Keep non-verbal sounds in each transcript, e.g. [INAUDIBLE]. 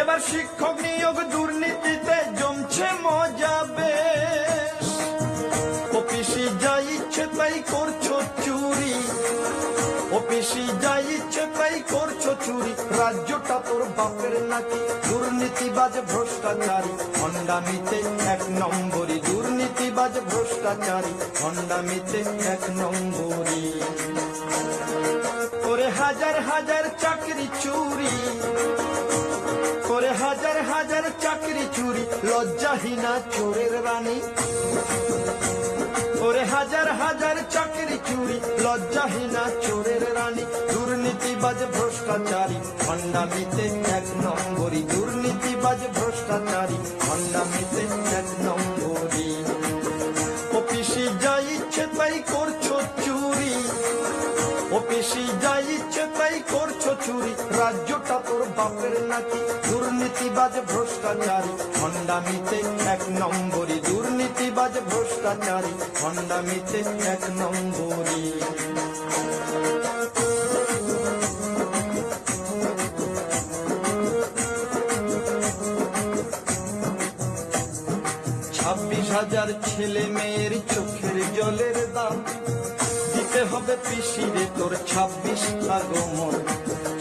এবার শিক্ষক নিয়োগ দুর্নীতিতে জমছে মজা বেশ। অফিসে যা ইচ্ছে তাই করছ চুরি। অফিসে যা ইচ্ছে তাই করছ চুরি। রাজ্যটা তোর বাপের নাকি দুর্নীতিবাজ ভ্রষ্টাচারী। হন্ডামিতে এক নম্বরই দুর্নীতিবাজ ভ্রষ্টাচারী। হন্ডামিতে এক নম্বরই লজ্জাহীনা চোরের রানী। করে হাজার হাজার চাকরি চুরি, লজ্জাহীনা চোরের রানী। দুর্নীতিবাজ ভ্রষ্টাচারী হন্ডামিতে এক নম্বরই দুর্নীতিবাজ ভ্রষ্টাচারী হন্ডামিতে এক নম্বরই অফিসে যা ইচ্ছে তাই করছ চুরি। অফিসে যা ইচ্ছে তাই করছ চুরি। রাজ্যটা তোর বাপের নাকি দুর্নীতিবাজ ভ্রষ্টাচারী হন্ডামিতে এক নম্বরী দুর্নীতিবাজ ভ্রষ্টাচারী হন্ডামিতে এক নম্বরী ছাব্বিশ হাজার ছেলে মেয়ের চোখের জলের দাম, দিতে হবে পিসিরে তোর ছাব্বিশ আগমন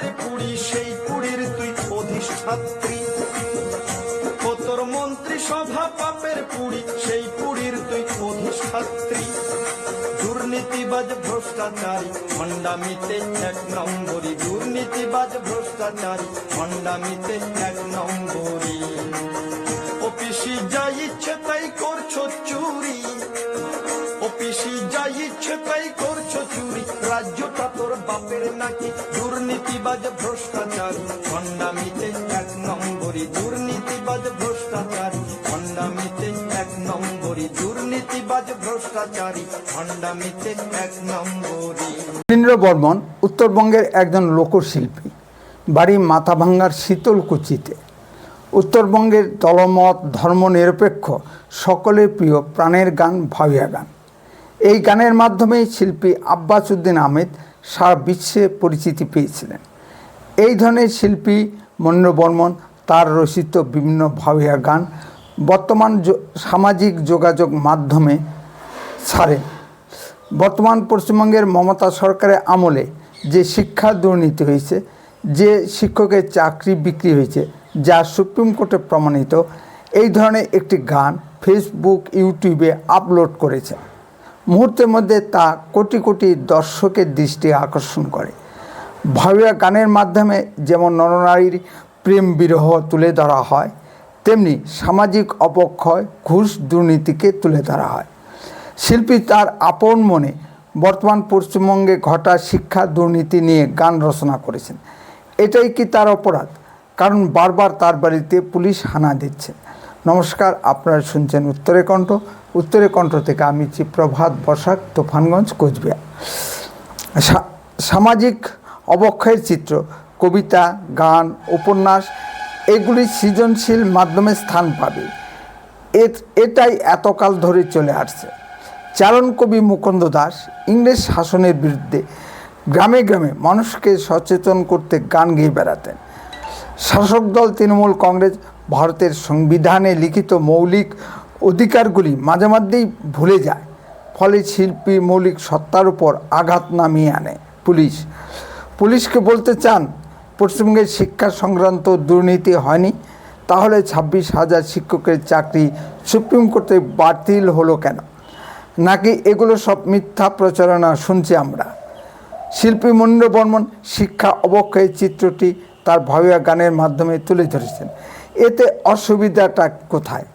পাপের কুড়ি, সেই কুড়ির তুই অধিষ্ঠাত্রী। ও তোর মন্ত্রী সভা পাপের কুড়ি, সেই কুড়ির তুই অধিষ্ঠাত্রী। দুর্নীতিবাজ ভ্রষ্টাচারী হন্ডামিতে এক নম্বরই দুর্নীতিবাজ ভ্রষ্টাচারী হন্ডামিতে এক নম্বরই অফিসে যা ইচ্ছে, তাই করছ চুরি। অফিসে যা ইচ্ছে, তাই করছ চুরি। রাজ্যটা তোর বাপের নাকি ভ্রষ্টাচারী। হন্ডামিতে এক নম্বরই দুর্নীতিবাজ ভ্রষ্টাচারী। হন্ডামিতে এক নম্বরই দুর্নীতিবাজ ভ্রষ্টাচারী। হন্ডামিতে এক নম্বরই রবীন্দ্র বর্মন উত্তরবঙ্গের একজন লোকশিল্পী। বাড়ি মাথাভাঙ্গার শীতলকুচিতে। উত্তরবঙ্গের দলমত, ধর্মনিরপেক্ষ, সকলের প্রিয়, প্রাণের গান, ভাবিয়া গান। এই গানের মাধ্যমেই শিল্পী আব্বাস উদ্দিন আহমেদ সারা বিশ্বে পরিচিতি পেয়েছিলেন। এই ধরনের শিল্পী বর্মন, তার রচিত বিভিন্ন ভাবিয়া গান বর্তমান সামাজিক যোগাযোগ মাধ্যমে ছাড়ে। বর্তমান পশ্চিমবঙ্গের মমতা সরকারের আমলে যে শিক্ষা দুর্নীতি হয়েছে, যে শিক্ষকের চাকরি বিক্রি হয়েছে, যা সুপ্রিম কোর্টে প্রমাণিত, এই ধরনের একটি গান ফেসবুক ইউটিউবে আপলোড করেছে। মুহূর্তের মধ্যে তা কোটি কোটি দর্শকের দৃষ্টি আকর্ষণ করে। ভাবিয়া গানের মাধ্যমে যেমন নরনারীর প্রেম বিরহ তুলে ধরা হয়, তেমনি সামাজিক অবক্ষয় ঘুষ দুর্নীতিকে তুলে ধরা হয়। শিল্পী তার আপন মনে বর্তমান পশ্চিমবঙ্গে ঘটা শিক্ষা দুর্নীতি নিয়ে গান রচনা করেছেন। এটাই কি তার অপরাধ? কারণ বারবার তার বাড়িতে পুলিশ হানা দিচ্ছে। নমস্কার, আপনারা শুনছেন উত্তরে কণ্ঠ। উত্তরে কণ্ঠ থেকে আমি চিপ্রভাত বসাক, তুফানগঞ্জ, কোচবিহার। সামাজিক অবক্ষয়ের চিত্র, কবিতা, গান, উপন্যাস, এগুলি সৃজনশীল মাধ্যমে স্থান পাবে। এটাই এতকাল ধরে চলে আসছে। চারণ কবি মুকুন্দ দাস ইংরেজ শাসনের বিরুদ্ধে গ্রামে গ্রামে মানুষকে সচেতন করতে গান গেয়ে বেড়াতেন। শাসক দল তৃণমূল কংগ্রেস ভারতের সংবিধানে লিখিত মৌলিক অধিকারগুলি মাঝে মাঝেই ভুলে যায়। ফলে শিল্পী মৌলিক সত্তার উপর আঘাত নামিয়ে আনে পুলিশ। পুলিশকে বলতে চান পশ্চিমবঙ্গের শিক্ষা সংক্রান্ত দুর্নীতি হয়নি, তাহলে ছাব্বিশ হাজার শিক্ষকের চাকরি সুপ্রিম কোর্টে বাতিল হলো কেন? নাকি এগুলো সব মিথ্যা প্রচারণা শুনছি আমরা? শিল্পী মন্দ্র বর্মন শিক্ষা অবক্ষয়ের চিত্রটি তার ভাবিয়া গানের মাধ্যমে তুলে ধরেছেন। এতে অসুবিধাটা কোথায়?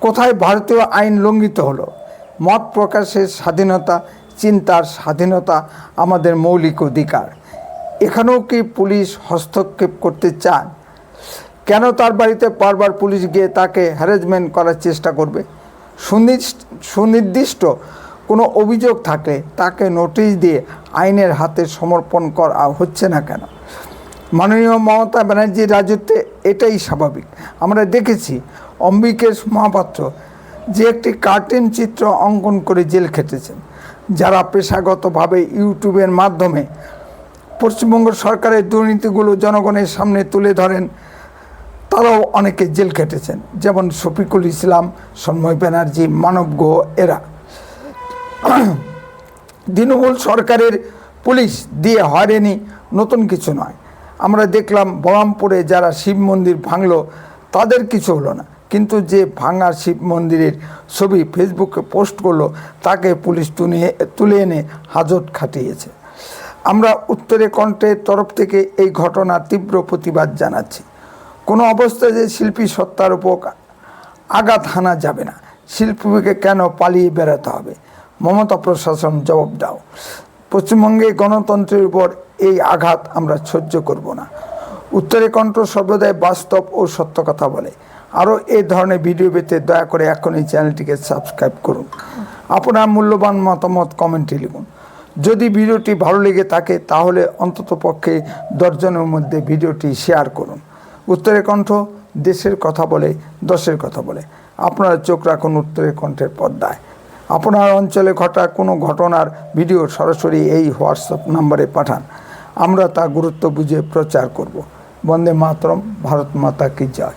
কোথায় ভারতীয় আইন লঙ্ঘিত হলো? মত প্রকাশের স্বাধীনতা, চিন্তার স্বাধীনতা আমাদের মৌলিক অধিকার। এখানেও কি পুলিশ হস্তক্ষেপ করতে চান? কেন তার বাড়িতে বারবার পুলিশ গিয়ে তাকে হ্যারাসমেন্ট করার চেষ্টা করবে? সুনির্দিষ্ট কোনো অভিযোগ থাকলে তাকে নোটিশ দিয়ে আইনের হাতে সমর্পণ করা হচ্ছে না কেন? মাননীয় মমতা ব্যানার্জির রাজত্বে এটাই স্বাভাবিক। আমরা দেখেছি অম্বিকেশ মহাপাত্র যে একটি কার্টুন চিত্র অঙ্কন করে জেল খেটেছেন, যারা পেশাগতভাবে ইউটিউবের মাধ্যমে পশ্চিমবঙ্গ সরকারের দুর্নীতিগুলো জনগণের সামনে তুলে ধরেন, তারাও অনেকে জেল খেটেছেন। যেমন শফিকুল ইসলাম, সন্ময় ব্যানার্জি, মানব গুহ, এরা। [CLEARS THROAT] তৃণমূল সরকারের পুলিশ দিয়ে হয়রানি নতুন কিছু নয়। আমরা দেখলাম বহরমপুরে যারা শিব মন্দির ভাঙলো, তাদের কিছু হলো না। কিন্তু যে ভাঙা শিব মন্দিরের ছবি ফেসবুকে পোস্ট করল, তাকে পুলিশ তুলে তুলে এনে হাজত খাটিয়েছে। আমরা উত্তরে কণ্ঠের তরফ থেকে এই ঘটনার তীব্র প্রতিবাদ জানাচ্ছি। কোনো অবস্থায় যে শিল্পী সত্তার উপর আঘাত হানা যাবে না, শিল্পীকে কেন পালিয়ে বেড়াতে হবে? মমতা প্রশাসন জবাব দাও। পশ্চিমবঙ্গে গণতন্ত্রের উপর এই আঘাত আমরা সহ্য করব না। উত্তরে কণ্ঠ সর্বদাই বাস্তব ও সত্য কথা বলে। আরও এই ধরনের ভিডিও পেতে দয়া করে এখন এই চ্যানেলটিকে সাবস্ক্রাইব করুন। আপনার মূল্যবান মতামত কমেন্টে লিখুন। যদি ভিডিওটি ভালো লেগে থাকে, তাহলে অন্তত পক্ষে দশজনের মধ্যে ভিডিওটি শেয়ার করুন। উত্তরের কণ্ঠ, দেশের কথা বলে, দশের কথা বলে। আপনারা চোখ রাখুন উত্তরের কণ্ঠের পর্দায়। আপনার অঞ্চলে ঘটা কোনো ঘটনার ভিডিও সরাসরি এই হোয়াটসঅ্যাপ নম্বরে পাঠান। আমরা তা গুরুত্ব বুঝে প্রচার করব। বন্দে মাতরম, ভারত মাতা কি জয়।